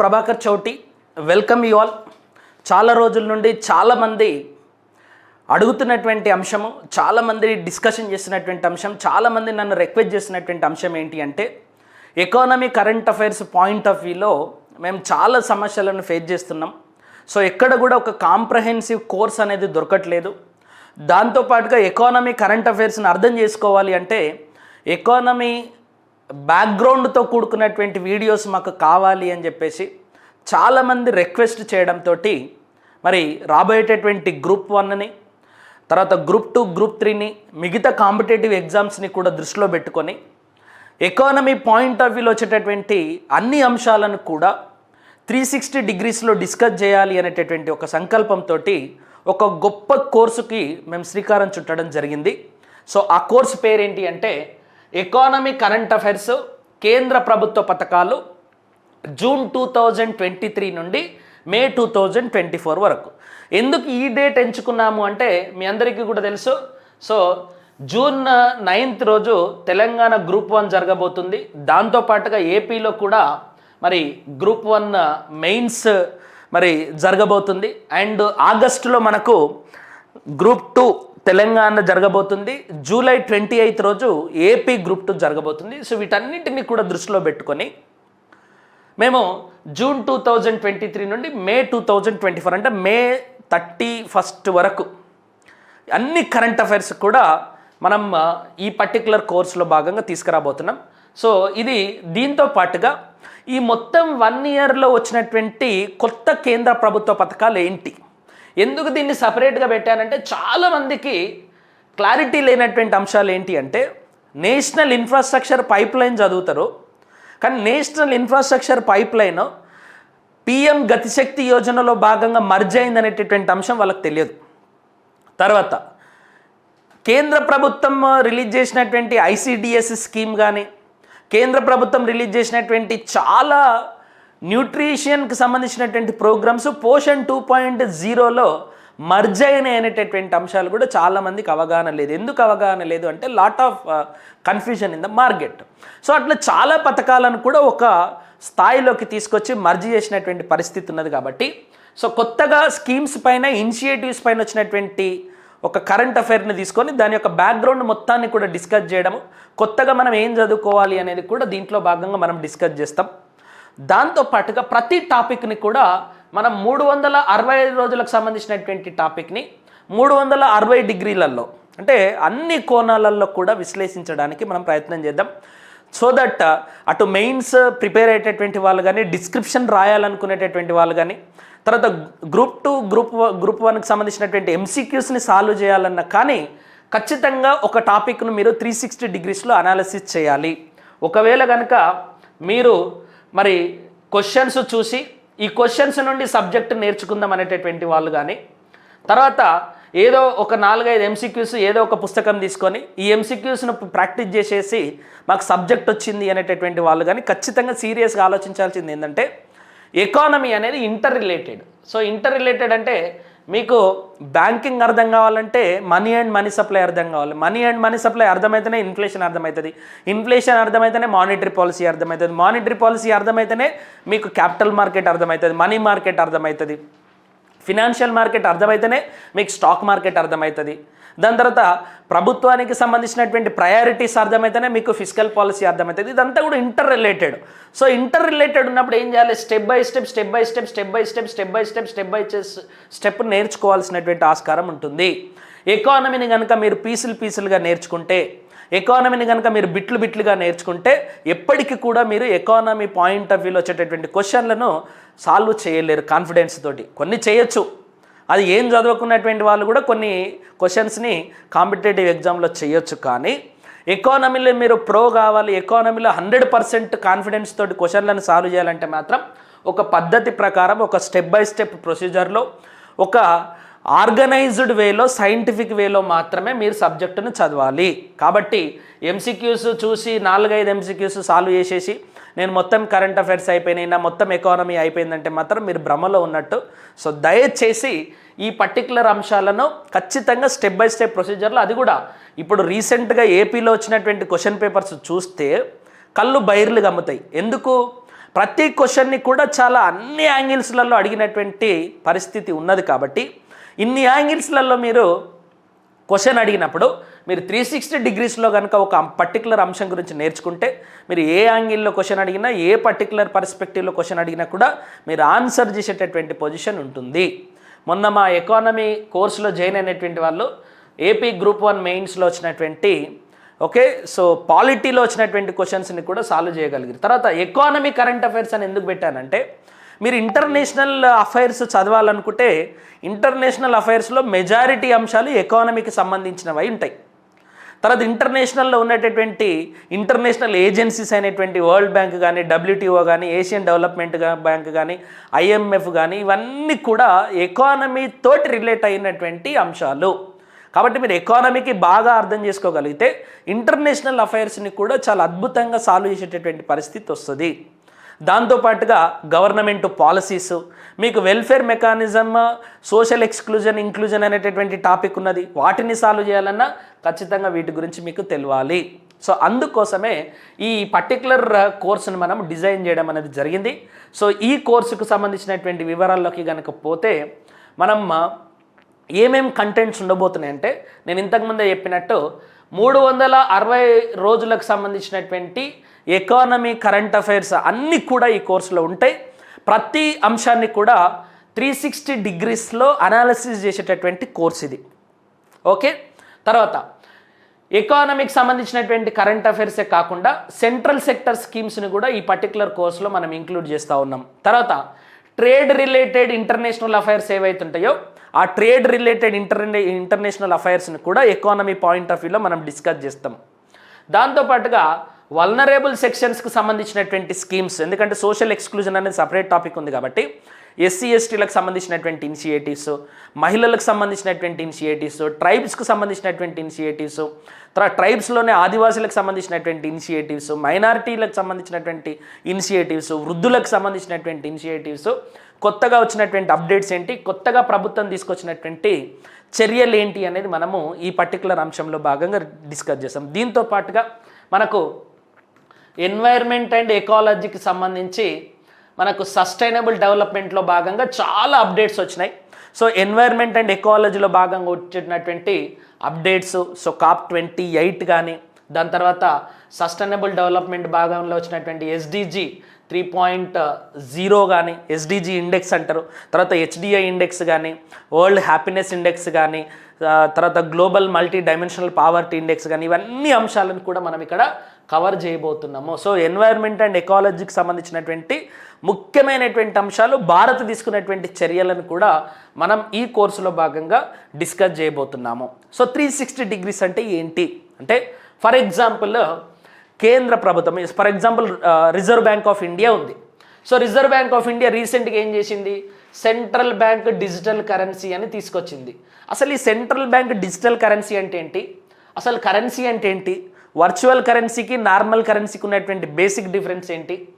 Prabhakar Chowti welcome you all చాలా రోజుల నుండి చాలామంది అడుగుతున్నటువంటి అంశము చాలామంది డిస్కషన్ చేస్తున్నటువంటి అంశం చాలామంది నన్ను రిక్వెస్ట్ చేస్తున్నటువంటి అంశం ఏంటి అంటే economy current affairs point of వ్యూలో మేము చాలా సమస్యలను ఫేస్ చేస్తున్నాం. సో ఎక్కడ కూడా ఒక కాంప్రహెన్సివ్ కోర్స్ అనేది దొరకట్లేదు. దాంతోపాటుగా ఎకానమీ కరెంట్ అఫైర్స్ని అర్థం చేసుకోవాలి అంటే ఎకానమీ బ్యాక్గ్రౌండ్తో కూడుకున్నటువంటి వీడియోస్ మాకు కావాలి అని చెప్పేసి చాలామంది రిక్వెస్ట్ చేయడంతో మరి రాబోయేటటువంటి గ్రూప్ వన్ని తర్వాత గ్రూప్ టూ గ్రూప్ త్రీని మిగతా కాంపిటేటివ్ ఎగ్జామ్స్ని కూడా దృష్టిలో పెట్టుకొని ఎకానమీ పాయింట్ ఆఫ్ వ్యూలో వచ్చేటటువంటి అన్ని అంశాలను కూడా త్రీ సిక్స్టీ డిగ్రీస్లో డిస్కస్ చేయాలి అనేటటువంటి ఒక సంకల్పంతో ఒక గొప్ప కోర్సుకి మేము శ్రీకారం చుట్టడం జరిగింది. సో ఆ కోర్సు పేరేంటి అంటే ఎకానమీ కరెంట్ అఫైర్స్ కేంద్ర ప్రభుత్వ పథకాలు June two thousand twenty three నుండి May two thousand twenty four వరకు. ఎందుకు ఈ డేట్ ఎంచుకున్నాము అంటే మీ అందరికీ కూడా తెలుసు. సో జూన్ నైన్త్ రోజు తెలంగాణ గ్రూప్ వన్ జరగబోతుంది. దాంతోపాటుగా ఏపీలో కూడా మరి గ్రూప్ వన్ మెయిన్స్ మరి జరగబోతుంది. అండ్ ఆగస్టులో మనకు గ్రూప్ టూ తెలంగాణ జరగబోతుంది. జూలై ట్వంటీ ఎయిత్ రోజు ఏపీ గ్రూప్ టూ జరగబోతుంది. సో వీటన్నిటిని కూడా దృష్టిలో పెట్టుకొని మేము June two thousand twenty three నుండి May two thousand twenty four అంటే మే థర్టీ ఫస్ట్ వరకు అన్ని కరెంట్ అఫైర్స్ కూడా మనం ఈ పర్టికులర్ కోర్సులో భాగంగా తీసుకురాబోతున్నాం. సో ఇది దీంతో పాటుగా ఈ మొత్తం వన్ ఇయర్లో వచ్చినటువంటి కొత్త కేంద్ర ప్రభుత్వ పథకాలు ఏంటి? ఎందుకు దీన్ని సపరేట్గా పెట్టానంటే చాలామందికి క్లారిటీ లేనటువంటి అంశాలు ఏంటి అంటే నేషనల్ ఇన్ఫ్రాస్ట్రక్చర్ పైప్ లైన్ చదువుతారు. కానీ national infrastructure pipeline PM Gatishakti యోజనలో భాగంగా మర్జ్ అయిందనేటటువంటి అంశం వాళ్ళకి తెలియదు. తర్వాత కేంద్ర ప్రభుత్వం రిలీజ్ చేసినటువంటి ఐసిడిఎస్ స్కీమ్ కానీ కేంద్ర ప్రభుత్వం రిలీజ్ చేసినటువంటి చాలా న్యూట్రిషన్కి సంబంధించినటువంటి ప్రోగ్రామ్స్ పోషన్ టూ పాయింట్ జీరోలో మర్జ్ అనేటటువంటి అంశాలు కూడా చాలామందికి అవగాహన లేదు. ఎందుకు అవగాహన లేదు అంటే lot of confusion in the market. So అట్లా చాలా పథకాలను కూడా ఒక స్థాయిలోకి తీసుకొచ్చి మర్జ్ చేసినటువంటి పరిస్థితి ఉన్నది కాబట్టి. సో కొత్తగా స్కీమ్స్ పైన ఇనిషియేటివ్స్ పైన వచ్చినటువంటి ఒక కరెంట్ అఫైర్ని తీసుకొని దాని యొక్క బ్యాక్గ్రౌండ్ మొత్తాన్ని కూడా డిస్కస్ చేయడము కొత్తగా మనం ఏం చదువుకోవాలి అనేది కూడా దీంట్లో భాగంగా మనం డిస్కస్ చేస్తాం. దాంతో పాటుగా ప్రతి టాపిక్ని కూడా మనం మూడు వందల అరవై ఐదు రోజులకు సంబంధించినటువంటి టాపిక్ని మూడు వందల అరవై డిగ్రీలలో అంటే అన్ని కోణాలలో కూడా విశ్లేషించడానికి మనం ప్రయత్నం చేద్దాం. సో దట్ uh, అటు మెయిన్స్ ప్రిపేర్ అయ్యేటటువంటి వాళ్ళు కానీ డిస్క్రిప్షన్ రాయాలనుకునేటటువంటి వాళ్ళు కానీ తర్వాత గ్రూప్ టూ గ్రూప్ గ్రూప్ వన్కి సంబంధించినటువంటి ఎంసీక్యూస్ని సాల్వ్ చేయాలన్నా కానీ ఖచ్చితంగా ఒక టాపిక్ను మీరు త్రీ సిక్స్టీ డిగ్రీస్లో అనాలిసిస్ చేయాలి. ఒకవేళ కనుక మీరు మరి క్వశ్చన్స్ చూసి ఈ క్వశ్చన్స్ నుండి సబ్జెక్ట్ నేర్చుకుందాం అనేటటువంటి వాళ్ళు కానీ తర్వాత ఏదో ఒక నాలుగైదు ఎంసీక్యూస్ ఏదో ఒక పుస్తకం తీసుకొని ఈ ఎంసీక్యూస్ను ప్రాక్టీస్ చేసేసి మాకు సబ్జెక్ట్ వచ్చింది అనేటటువంటి వాళ్ళు కానీ ఖచ్చితంగా సీరియస్గా ఆలోచించాల్సింది ఏంటంటే ఎకానమీ అనేది inter related so inter related అంటే మీకు బ్యాంకింగ్ అర్థం కావాలంటే మనీ అండ్ మనీ సప్లై అర్థం కావాలి. మనీ అండ్ మనీ సప్లై అర్థమైతేనే ఇన్ఫ్లేషన్ అర్థమవుతుంది ఇన్ఫ్లేషన్ అర్థమైతేనే మానిటరీ పాలసీ అర్థమవుతుంది మానిటరీ పాలసీ అర్థమైతేనే మీకు క్యాపిటల్ మార్కెట్ అర్థమవుతుంది మనీ మార్కెట్ అర్థమవుతుంది ఫినాన్షియల్ మార్కెట్ అర్థమైతేనే మీకు స్టాక్ మార్కెట్ అర్థమవుతుంది దాని తర్వాత ప్రభుత్వానికి సంబంధించినటువంటి ప్రయారిటీస్ అర్థమైతేనే మీకు ఫిజికల్ పాలసీ అర్థమవుతుంది ఇదంతా కూడా inter related so inter related ఉన్నప్పుడు ఏం చేయాలి? Step by step step by step step by step step by step step by step నేర్చుకోవాల్సినటువంటి ఆస్కారం ఉంటుంది. ఎకానమీని కనుక మీరు పీసులు పీసులుగా నేర్చుకుంటే ఎకానమీని కనుక మీరు బిట్లు బిట్లుగా నేర్చుకుంటే ఎప్పటికీ కూడా మీరు ఎకానమీ పాయింట్ ఆఫ్ వ్యూలో వచ్చేటటువంటి క్వశ్చన్లను సాల్వ్ చేయలేరు కాన్ఫిడెన్స్ తోటి. కొన్ని చేయొచ్చు. అది ఏం చదువుకున్నటువంటి వాళ్ళు కూడా కొన్ని క్వశ్చన్స్ని కాంపిటేటివ్ ఎగ్జామ్లో చేయొచ్చు కానీ ఎకానమీలో మీరు ప్రో కావాలి ఎకానమీలో హండ్రెడ్ పర్సెంట్ కాన్ఫిడెన్స్ తోటి క్వశ్చన్లను సాల్వ్ చేయాలంటే మాత్రం ఒక పద్ధతి ప్రకారం ఒక స్టెప్ బై స్టెప్ ప్రొసీజర్లో ఒక ఆర్గనైజ్డ్ వేలో సైంటిఫిక్ వేలో మాత్రమే మీరు సబ్జెక్టును చదవాలి. కాబట్టి ఎంసీక్యూస్ చూసి నాలుగైదు ఎంసీక్యూస్ సాల్వ్ చేసేసి నేను మొత్తం కరెంట్ అఫైర్స్ అయిపోయినాయి నా మొత్తం ఎకానమీ అయిపోయిందంటే మాత్రం మీరు భ్రమలో ఉన్నట్టు. సో దయచేసి ఈ పర్టికులర్ అంశాలను ఖచ్చితంగా స్టెప్ బై స్టెప్ ప్రొసీజర్లో అది కూడా ఇప్పుడు రీసెంట్గా ఏపీలో వచ్చినటువంటి క్వశ్చన్ పేపర్స్ చూస్తే కళ్ళు బైర్లు గమ్ముతాయి. ఎందుకు? ప్రతి క్వశ్చన్ని కూడా చాలా అన్ని యాంగిల్స్లలో అడిగినటువంటి పరిస్థితి ఉన్నది కాబట్టి. ఇన్ని యాంగిల్స్లలో మీరు క్వశ్చన్ అడిగినప్పుడు మీరు త్రీ సిక్స్టీ డిగ్రీస్లో కనుక ఒక పర్టికులర్ అంశం గురించి నేర్చుకుంటే మీరు ఏ యాంగిల్లో క్వశ్చన్ అడిగినా ఏ పర్టికులర్ పర్స్పెక్టివ్లో క్వశ్చన్ అడిగినా కూడా మీరు ఆన్సర్ చేసేటటువంటి పొజిషన్ ఉంటుంది. మొన్న మా ఎకానమీ కోర్సులో జాయిన్ అయినటువంటి వాళ్ళు ఏపీ గ్రూప్ వన్ మెయిన్స్లో వచ్చినటువంటి ఓకే సో పాలిటీలో వచ్చినటువంటి క్వశ్చన్స్ని కూడా సాల్వ్ చేయగలిగారు. తర్వాత ఎకానమీ కరెంట్ అఫైర్స్ అని ఎందుకు పెట్టానంటే మీరు ఇంటర్నేషనల్ అఫైర్స్ చదవాలనుకుంటే ఇంటర్నేషనల్ అఫైర్స్లో మెజారిటీ అంశాలు ఎకానమీకి సంబంధించినవి ఉంటాయి. తర్వాత ఇంటర్నేషనల్లో ఉన్నటువంటి ఇంటర్నేషనల్ ఏజెన్సీస్ అయినటువంటి వరల్డ్ బ్యాంక్ కానీ డబ్ల్యూటీఓ కానీ ఏషియన్ డెవలప్మెంట్ బ్యాంక్ కానీ ఐఎంఎఫ్ కానీ ఇవన్నీ కూడా ఎకానమీ తోటి రిలేట్ అయినటువంటి అంశాలు. కాబట్టి మీరు ఎకానమీకి బాగా అర్థం చేసుకోగలిగితే ఇంటర్నేషనల్ అఫైర్స్ని కూడా చాలా అద్భుతంగా సాల్వ్ చేసేటటువంటి పరిస్థితి వస్తుంది. దాంతోపాటుగా గవర్నమెంట్ పాలసీస్ మీకు welfare mechanism social exclusion inclusion అనేటటువంటి టాపిక్ ఉన్నది. వాటిని సాల్వ్ చేయాలన్నా ఖచ్చితంగా వీటి గురించి మీకు తెలియాలి. సో అందుకోసమే ఈ పర్టికులర్ కోర్సును మనం డిజైన్ చేయడం అనేది జరిగింది. సో ఈ కోర్సుకు సంబంధించినటువంటి వివరాల్లోకి కనుక పోతే మనం ఏమేం కంటెంట్స్ ఉండబోతున్నాయంటే నేను ఇంతకుముందే చెప్పినట్టు మూడు వందల అరవై రోజులకు సంబంధించినటువంటి ఎకానమీ కరెంట్ అఫైర్స్ అన్నీ కూడా ఈ కోర్సులో ఉంటాయి. ప్రతి అంశాన్ని కూడా త్రీ సిక్స్టీ డిగ్రీస్లో అనాలిసిస్ చేసేటటువంటి కోర్స్ ఇది. ఓకే తర్వాత ఎకానమీకి సంబంధించినటువంటి కరెంట్ అఫైర్సే కాకుండా సెంట్రల్ సెక్టర్ స్కీమ్స్ని కూడా ఈ పర్టికులర్ కోర్సులో మనం ఇంక్లూడ్ చేస్తూ ఉన్నాం. తర్వాత ట్రేడ్ రిలేటెడ్ ఇంటర్నేషనల్ అఫైర్స్ ఏవైతుంటాయో ఆ ట్రేడ్ రిలేటెడ్ ఇంటర్నే ఇంటర్నేషనల్ అఫైర్స్ని కూడా ఎకానమీ పాయింట్ ఆఫ్ వ్యూలో మనం డిస్కస్ చేస్తాం. దాంతోపాటుగా వల్నరేబుల్ సెక్షన్స్కి సంబంధించినటువంటి స్కీమ్స్ ఎందుకంటే సోషల్ ఎక్స్క్లూజన్ అనేది సపరేట్ టాపిక్ ఉంది కాబట్టి ఎస్సీ ఎస్టీలకు సంబంధించినటువంటి ఇనిషియేటివ్స్ మహిళలకు సంబంధించినటువంటి ఇనిషియేటివ్స్ ట్రైబ్స్కి సంబంధించినటువంటి ఇనిషియేటివ్స్ తర్వాత ట్రైబ్స్లోనే ఆదివాసులకు సంబంధించినటువంటి ఇనిషియేటివ్స్ మైనారిటీలకు సంబంధించినటువంటి ఇనిషియేటివ్స్ వృద్ధులకు సంబంధించినటువంటి ఇనిషియేటివ్స్ కొత్తగా వచ్చినటువంటి అప్డేట్స్ ఏంటి కొత్తగా ప్రభుత్వం తీసుకొచ్చినటువంటి చర్యలు ఏంటి అనేది మనము ఈ పర్టికులర్ అంశంలో భాగంగా డిస్కస్ చేస్తాం. దీంతో పాటుగా మనకు ఎన్వైర్న్మెంట్ అండ్ ఎకాలజీకి సంబంధించి మనకు సస్టైనబుల్ డెవలప్మెంట్లో భాగంగా చాలా అప్డేట్స్ వచ్చినాయి. సో ఎన్వైర్న్మెంట్ అండ్ ఎకాలజీలో భాగంగా వచ్చినటువంటి updates so COP twenty eight కానీ దాని తర్వాత సస్టైనబుల్ డెవలప్మెంట్ భాగంలో వచ్చినటువంటి ఎస్డిజి త్రీ పాయింట్ జీరో కానీ ఎస్డిజి ఇండెక్స్ అంటారు. తర్వాత హెచ్డిఐ ఇండెక్స్ కానీ వరల్డ్ హ్యాపీనెస్ ఇండెక్స్ కానీ తర్వాత global multi dimensional poverty index కానీ ఇవన్నీ అంశాలను కూడా మనం ఇక్కడ కవర్ చేయబోతున్నాము. సో ఎన్వైర్న్మెంట్ అండ్ ఎకాలజీకి సంబంధించినటువంటి ముఖ్యమైనటువంటి అంశాలు భారత్ తీసుకున్నటువంటి చర్యలను కూడా మనం ఈ కోర్సులో భాగంగా డిస్కస్ చేయబోతున్నాము. సో త్రీ సిక్స్టీ డిగ్రీస్ అంటే ఏంటి? అంటే ఫర్ ఎగ్జాంపుల్ కేంద్ర ప్రభుత్వం for example reserve bank of India ఉంది. So reserve bank of India రీసెంట్గా ఏం చేసింది? సెంట్రల్ బ్యాంక్ డిజిటల్ కరెన్సీ అని తీసుకొచ్చింది. అసలు ఈ సెంట్రల్ బ్యాంక్ డిజిటల్ కరెన్సీ అంటే ఏంటి? అసలు కరెన్సీ అంటే ఏంటి? వర్చువల్ కరెన్సీకి నార్మల్ కరెన్సీకి ఉన్నటువంటి బేసిక్ డిఫరెన్స్ ఏంటి?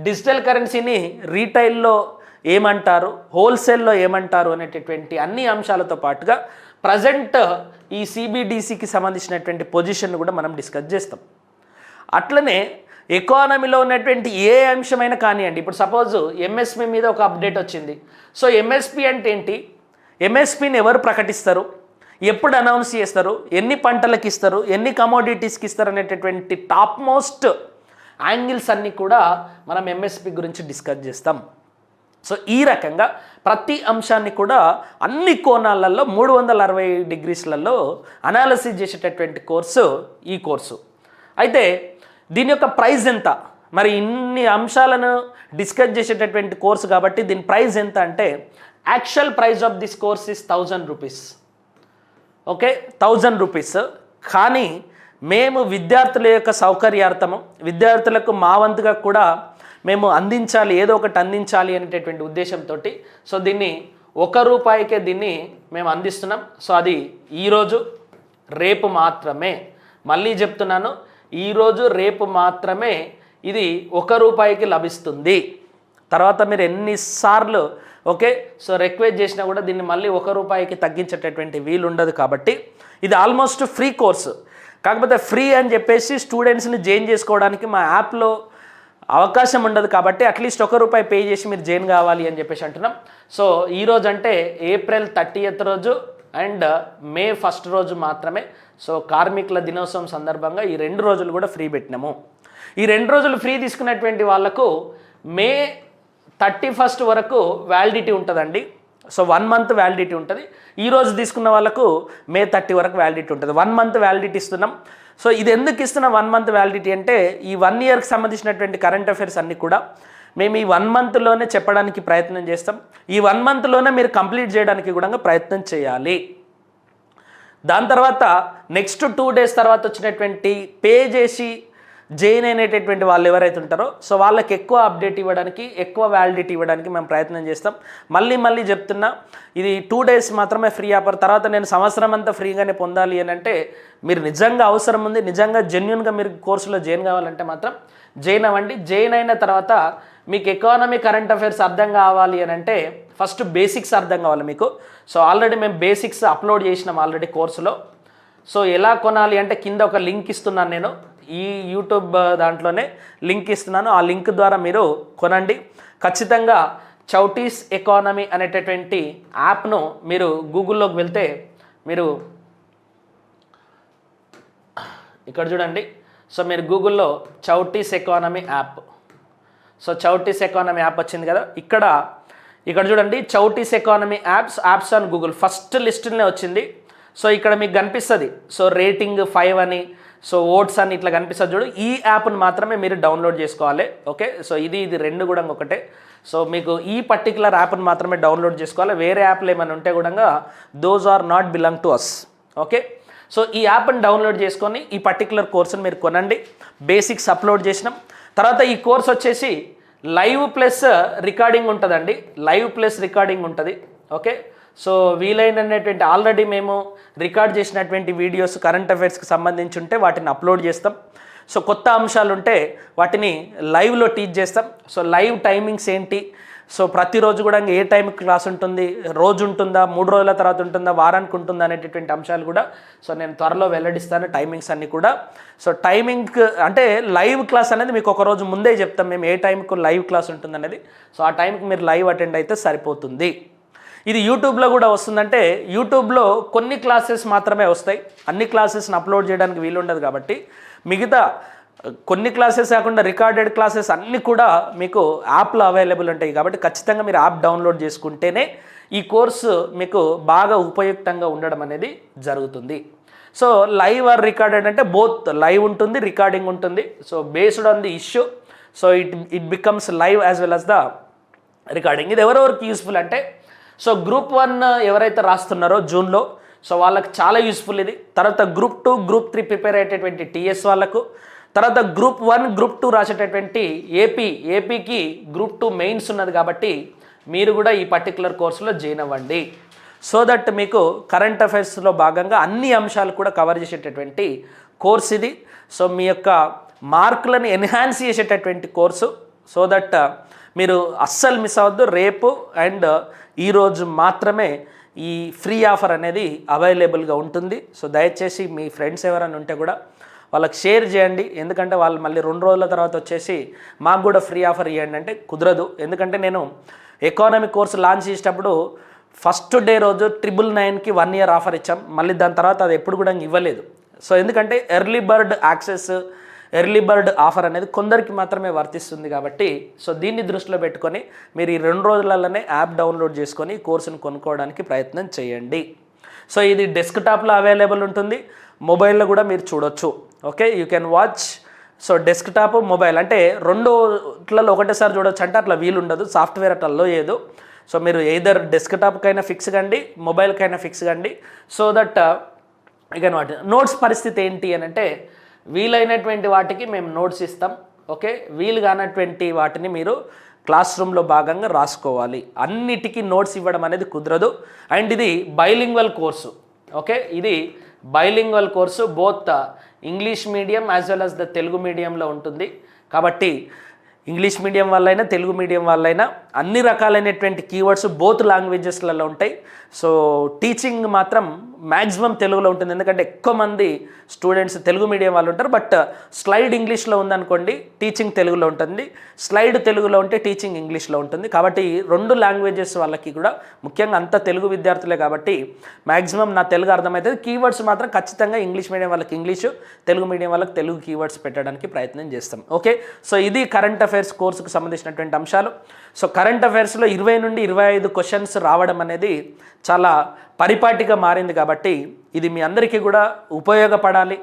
డిజిటల్ కరెన్సీని రీటైల్లో ఏమంటారు? హోల్సేల్లో ఏమంటారు? అనేటటువంటి అన్ని అంశాలతో పాటుగా ప్రజెంట్ ఈ సిబిడిసికి సంబంధించినటువంటి పొజిషన్ కూడా మనం డిస్కస్ చేస్తాం. అట్లనే ఎకానమీలో ఉన్నటువంటి ఏ అంశమైనా కానివ్వండి. ఇప్పుడు సపోజ్ ఎంఎస్పి మీద ఒక అప్డేట్ వచ్చింది. సో ఎంఎస్పి అంటే ఏంటి? ఎంఎస్పిని ఎవరు ప్రకటిస్తారు? ఎప్పుడు అనౌన్స్ చేస్తారు? ఎన్ని పంటలకు ఇస్తారు? ఎన్ని కమోడిటీస్కి ఇస్తారు? అనేటటువంటి టాప్ మోస్ట్ యాంగిల్స్ అన్నీ కూడా మనం ఎంఎస్పి గురించి డిస్కస్ చేస్తాం. సో ఈ రకంగా ప్రతి అంశాన్ని కూడా అన్ని కోణాలలో మూడు వందల అరవై డిగ్రీస్లలో అనాలసిస్ చేసేటటువంటి కోర్సు ఈ కోర్సు అయితే దీని యొక్క ప్రైస్ ఎంత? మరి ఇన్ని అంశాలను డిస్కస్ చేసేటటువంటి కోర్సు కాబట్టి దీని ప్రైస్ ఎంత అంటే actual price of this course is thousand rupees okay thousand rupees కానీ మేము విద్యార్థుల యొక్క సౌకర్యార్థము విద్యార్థులకు మా వంతుగా కూడా మేము అందించాలి ఏదో ఒకటి అందించాలి అనేటటువంటి ఉద్దేశంతో సో దీన్ని ఒక రూపాయికే దీన్ని మేము అందిస్తున్నాం. సో అది ఈరోజు రేపు మాత్రమే. మళ్ళీ చెప్తున్నాను ఈరోజు రేపు మాత్రమే ఇది ఒక రూపాయికి లభిస్తుంది. తర్వాత మీరు ఎన్నిసార్లు ఓకే సో రిక్వెస్ట్ చేసినా కూడా దీన్ని మళ్ళీ ఒక రూపాయికి తగ్గించేటటువంటి వీలు ఉండదు కాబట్టి ఇది ఆల్మోస్ట్ ఫ్రీ కోర్సు. కాకపోతే ఫ్రీ అని చెప్పేసి స్టూడెంట్స్ని జాయిన్ చేసుకోవడానికి మా యాప్లో అవకాశం ఉండదు కాబట్టి అట్లీస్ట్ ఒక రూపాయి పే చేసి మీరు జైన్ కావాలి అని చెప్పేసి అంటున్నాం. సో ఈ అంటే ఏప్రిల్ థర్టీయత్ రోజు అండ్ మే ఫస్ట్ రోజు మాత్రమే. సో కార్మికుల దినోత్సవం సందర్భంగా ఈ రెండు రోజులు కూడా ఫ్రీ పెట్టినాము. ఈ రెండు రోజులు ఫ్రీ తీసుకున్నటువంటి వాళ్ళకు మే థర్టీ ఫస్ట్ వరకు వ్యాలిడిటీ ఉంటుందండి. సో వన్ మంత్ వ్యాలిడిటీ ఉంటుంది. ఈ రోజు తీసుకున్న వాళ్ళకు మే థర్టీ వరకు వ్యాలిడిటీ ఉంటుంది. వన్ మంత్ వ్యాలిడిటీ ఇస్తున్నాం. సో ఇది ఎందుకు ఇస్తున్న వన్ మంత్ వ్యాలిడిటీ అంటే ఈ వన్ ఇయర్కి సంబంధించినటువంటి కరెంట్ అఫైర్స్ అన్నీ కూడా మేము ఈ వన్ మంత్లోనే చెప్పడానికి ప్రయత్నం చేస్తాం. ఈ వన్ మంత్లోనే మీరు కంప్లీట్ చేయడానికి కూడా ప్రయత్నం చేయాలి. దాని తర్వాత నెక్స్ట్ టూ డేస్ తర్వాత వచ్చినటువంటి పే చేసి జైన్ అయినటువంటి వాళ్ళు ఎవరైతే ఉంటారో సో వాళ్ళకి ఎక్కువ అప్డేట్ ఇవ్వడానికి ఎక్కువ వ్యాలిడిటీ ఇవ్వడానికి మేము ప్రయత్నం చేస్తాం. మళ్ళీ మళ్ళీ చెప్తున్నా ఇది టూ డేస్ మాత్రమే ఫ్రీ ఆఫర్. తర్వాత నేను సంవత్సరం అంతా ఫ్రీగానే పొందాలి అని అంటే మీరు నిజంగా అవసరం ఉంది నిజంగా జెన్యున్గా మీరు కోర్సులో జైన్ కావాలంటే మాత్రం జైన్ అవ్వండి. జైన్ అయిన తర్వాత మీకు ఎకానమీ కరెంట్ అఫైర్స్ అర్థం కావాలి అని అంటే ఫస్ట్ బేసిక్స్ అర్థం కావాలి మీకు. సో ఆల్రెడీ మేము బేసిక్స్ అప్లోడ్ చేసినాం ఆల్రెడీ కోర్సులో సో ఎలా కొనాలి అంటే కింద ఒక లింక్ ఇస్తున్నాను నేను. ఈ యూట్యూబ్ uh, దాంట్లోనే లింక్ ఇస్తున్నాను. ఆ లింక్ ద్వారా మీరు కొనండి. ఖచ్చితంగా చౌటీస్ ఎకానమీ అనేటటువంటి యాప్ను మీరు గూగుల్లోకి వెళ్తే మీరు ఇక్కడ చూడండి. సో మీరు గూగుల్లో చౌటీస్ economy app so చౌటీస్ economy app వచ్చింది కదా. ఇక్కడ ఇక్కడ చూడండి చౌటీస్ economy apps apps on Google first లిస్ట్లోనే వచ్చింది. సో ఇక్కడ మీకు కనిపిస్తుంది. సో రేటింగ్ ఫైవ్ అని సో ఓట్స్ అని ఇట్లా కనిపిస్తుంది చూడు. ఈ యాప్ని మాత్రమే మీరు డౌన్లోడ్ చేసుకోవాలి. ఓకే సో ఇది ఇది రెండు కూడా ఒకటే సో మీకు ఈ పర్టికులర్ యాప్ని మాత్రమే డౌన్లోడ్ చేసుకోవాలి. వేరే యాప్లు ఏమైనా ఉంటే కూడా those are not belong to us okay so ఈ యాప్ని డౌన్లోడ్ చేసుకొని ఈ పర్టికులర్ కోర్సుని మీరు కొనండి. బేసిక్స్ అప్లోడ్ చేసినాం. తర్వాత ఈ కోర్స్ వచ్చేసి లైవ్ ప్లస్ రికార్డింగ్ ఉంటుందండి. లైవ్ ప్లస్ రికార్డింగ్ ఉంటుంది. ఓకే? సో వీలైనటువంటి ఆల్రెడీ మేము రికార్డ్ చేసినటువంటి వీడియోస్ కరెంట్ అఫైర్స్కి సంబంధించి ఉంటే వాటిని అప్లోడ్ చేస్తాం. సో కొత్త అంశాలు ఉంటే వాటిని లైవ్లో టీచ్ చేస్తాం. సో లైవ్ టైమింగ్స్ ఏంటి? సో ప్రతిరోజు కూడా ఏ టైంకి క్లాస్ ఉంటుంది రోజు ఉంటుందా మూడు రోజుల తర్వాత ఉంటుందా వారానికి ఉంటుందా అనేటటువంటి అంశాలు కూడా సో నేను త్వరలో వెల్లడిస్తాను టైమింగ్స్ అన్నీ కూడా. సో టైమింగ్ అంటే లైవ్ క్లాస్ అనేది మీకు ఒక రోజు ముందే చెప్తాం మేము ఏ టైంకు లైవ్ క్లాస్ ఉంటుంది అనేది సో ఆ టైంకి మీరు లైవ్ అటెండ్ అయితే సరిపోతుంది. ఇది యూట్యూబ్లో కూడా వస్తుందంటే యూట్యూబ్లో కొన్ని క్లాసెస్ మాత్రమే వస్తాయి. అన్ని క్లాసెస్ని అప్లోడ్ చేయడానికి వీలుండదు కాబట్టి మిగతా కొన్ని క్లాసెస్ కాకుండా రికార్డెడ్ క్లాసెస్ అన్నీ కూడా మీకు యాప్లో అవైలబుల్ ఉంటాయి కాబట్టి ఖచ్చితంగా మీరు యాప్ డౌన్లోడ్ చేసుకుంటేనే ఈ కోర్సు మీకు బాగా ఉపయుక్తంగా ఉండడం అనేది జరుగుతుంది. సో లైవ్ ఆర్ రికార్డెడ్ అంటే బోత్ లైవ్ ఉంటుంది రికార్డింగ్ ఉంటుంది. So based on the issue so it it becomes live as well as the recording. ఇది ఎవరెవరికి యూస్ఫుల్ అంటే సో గ్రూప్ వన్ ఎవరైతే రాస్తున్నారో జూన్లో సో వాళ్ళకి చాలా యూస్ఫుల్ ఇది. తర్వాత group two group three prepare అయ్యేటటువంటి టీఎస్ వాళ్ళకు తర్వాత గ్రూప్ వన్ గ్రూప్ టూ రాసేటటువంటి ఏపీ ఏపీకి గ్రూప్ టూ మెయిన్స్ ఉన్నది కాబట్టి మీరు కూడా ఈ పర్టికులర్ కోర్సులో జాయిన్ అవ్వండి. సో దట్ మీకు కరెంట్ అఫైర్స్లో భాగంగా అన్ని అంశాలు కూడా కవర్ చేసేటటువంటి కోర్స్ ఇది. సో మీ యొక్క మార్కులను ఎన్హాన్స్ చేసేటటువంటి కోర్సు సో దట్ మీరు అస్సలు మిస్ అవ్వద్దు. రేపు అండ్ uh, ఈరోజు మాత్రమే ఈ ఫ్రీ ఆఫర్ అనేది అవైలబుల్గా ఉంటుంది. సో దయచేసి మీ ఫ్రెండ్స్ ఎవరైనా ఉంటే కూడా వాళ్ళకి షేర్ చేయండి. ఎందుకంటే వాళ్ళు మళ్ళీ రెండు రోజుల తర్వాత వచ్చేసి మాకు కూడా ఫ్రీ ఆఫర్ ఇవ్వండి అంటే కుదరదు. ఎందుకంటే నేను ఎకానమిక్ కోర్స్ లాంచ్ చేసేటప్పుడు ఫస్ట్ డే రోజు ట్రిపుల్ నైన్కి వన్ ఇయర్ ఆఫర్ ఇచ్చాం. మళ్ళీ దాని తర్వాత అది ఎప్పుడు కూడా ఇవ్వలేదు. సో ఎందుకంటే early bird access early bird offer అనేది కొందరికి మాత్రమే వర్తిస్తుంది కాబట్టి సో దీన్ని దృష్టిలో పెట్టుకొని మీరు ఈ రెండు రోజులలోనే యాప్ డౌన్లోడ్ చేసుకొని కోర్సును కొనుక్కోవడానికి ప్రయత్నం చేయండి. సో ఇది డెస్క్టాప్లో అవైలబుల్ ఉంటుంది. మొబైల్లో కూడా మీరు చూడొచ్చు. Okay you can watch so desktop mobile అంటే రెండుట్లలో ఒకటేసారి చూడొచ్చు. అంటే అట్లా వీలు ఉండదు. సాఫ్ట్వేర్ అట్లలో ఏదో. సో మీరు ఎయిదర్ డెస్క్టాప్కైనా ఫిక్స్ కండి మొబైల్కైనా ఫిక్స్ కండి. సో దట్ ఇక వాటి నోట్స్ పరిస్థితి ఏంటి అని అంటే వీలైనటువంటి వాటికి మేము నోట్స్ ఇస్తాం. ఓకే వీలు కానటువంటి వాటిని మీరు క్లాస్ రూమ్లో భాగంగా రాసుకోవాలి. అన్నిటికీ నోట్స్ ఇవ్వడం అనేది కుదరదు. అండ్ ఇది బైలింగ్వల్ కోర్సు ఓకే ఇది bilingual course both English medium as well as the Telugu మీడియంలో ఉంటుంది. కాబట్టి ఇంగ్లీష్ మీడియం వాళ్ళైనా తెలుగు మీడియం వాళ్ళైనా అన్ని రకాలైనటువంటి కీవర్డ్స్ బోత్ లాంగ్వేజెస్లలో ఉంటాయి. సో టీచింగ్ మాత్రం మ్యాక్సిమం తెలుగులో ఉంటుంది. ఎందుకంటే ఎక్కువ మంది స్టూడెంట్స్ తెలుగు మీడియం వాళ్ళు ఉంటారు. బట్ స్లైడ్ ఇంగ్లీష్లో ఉందనుకోండి టీచింగ్ తెలుగులో ఉంటుంది. స్లైడ్ తెలుగులో ఉంటే టీచింగ్ ఇంగ్లీష్లో ఉంటుంది. కాబట్టి రెండు లాంగ్వేజెస్ వాళ్ళకి కూడా ముఖ్యంగా అంత తెలుగు విద్యార్థులే కాబట్టి మ్యాక్సిమం నా తెలుగు అర్థమవుతుంది. కీవర్డ్స్ మాత్రం ఖచ్చితంగా ఇంగ్లీష్ మీడియం వాళ్ళకి ఇంగ్లీషు తెలుగు మీడియం వాళ్ళకి తెలుగు కీవర్డ్స్ పెట్టడానికి ప్రయత్నం చేస్తాం. ఓకే? సో ఇది కరెంట్ అఫైర్స్ కోర్సుకు సంబంధించినటువంటి అంశాలు. సో కరెంట్ అఫైర్స్లో ఇరవై నుండి ఇరవై ఐదు క్వశ్చన్స్ రావడం అనేది చాలా పరిపాటిగా మారింది కాబట్టి ఇది మీ అందరికీ కూడా ఉపయోగపడాలి.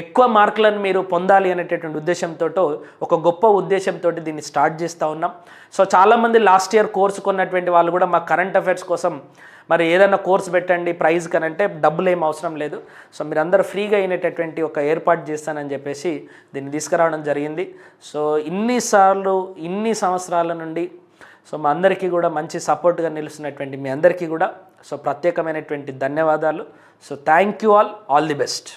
ఎక్కువ మార్కులను మీరు పొందాలి అనేటటువంటి ఉద్దేశంతో ఒక గొప్ప ఉద్దేశంతో దీన్ని స్టార్ట్ చేస్తూ ఉన్నాం. సో చాలామంది లాస్ట్ ఇయర్ కోర్సు కొన్నటువంటి వాళ్ళు కూడా మా కరెంట్ అఫైర్స్ కోసం మరి ఏదైనా కోర్స్ పెట్టండి ప్రైజ్ కనంటే డబ్బులు ఏం అవసరం లేదు. సో మీరు అందరూ ఫ్రీగా అయినటువంటి ఒక ఏర్పాటు చేస్తానని చెప్పేసి దీన్ని తీసుకురావడం జరిగింది. సో ఇన్నిసార్లు ఇన్ని సంవత్సరాల నుండి సో మా అందరికీ కూడా మంచి సపోర్ట్గా నిలుస్తున్నటువంటి మీ అందరికీ కూడా సో ప్రత్యేకమైనటువంటి ధన్యవాదాలు. So thank you all all the best